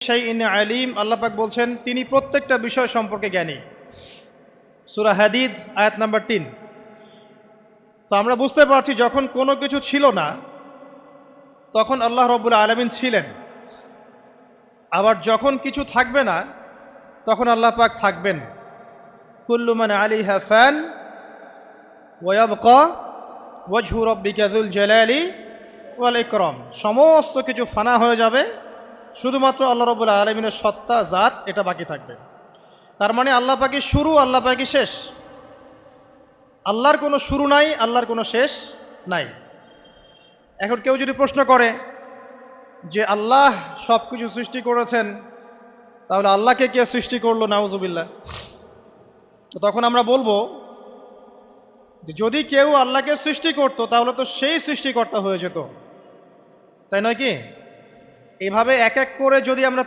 সেই ইন আলিম আল্লাপাক বলছেন, তিনি প্রত্যেকটা বিষয় সম্পর্কে জ্ঞানী। সুরা হাদিদ, আয়াত নাম্বার তিন। তো আমরা বুঝতে পারছি, যখন কোনো কিছু ছিল না, তখন আল্লাহ রব্বুল আলমিন ছিলেন। আবার যখন কিছু থাকবে না, তখন আল্লাহ পাক থাকবেন। কুল্লুমান আলী ফ্যান ওয়াবক ওয়াজহু রব্বিকাদুল জালালি ওয়াল ইকরম। সমস্ত কিছু ফানা হয়ে যাবে শুধুমাত্র আল্লাহ রবুল্লা আলমিনের সত্তা, জাত এটা বাকি থাকবে। তার মানে আল্লাহ পাকি শুরু, আল্লাহ পাকি শেষ। আল্লাহর কোনো শুরু নাই, আল্লাহর কোনো শেষ নাই। এখন কেউ যদি প্রশ্ন করে যে আল্লাহ সব কিছু সৃষ্টি করেছেন, তাহলে আল্লাহকে কে সৃষ্টি করল? নাউজুবিল্লাহ। তো তখন আমরা বলব যদি কেউ আল্লাহকে সৃষ্টি করতো, তাহলে তো সেই সৃষ্টিকর্তা হয়ে যেত। তাই নয় কি? এভাবে এক এক করে যদি আমরা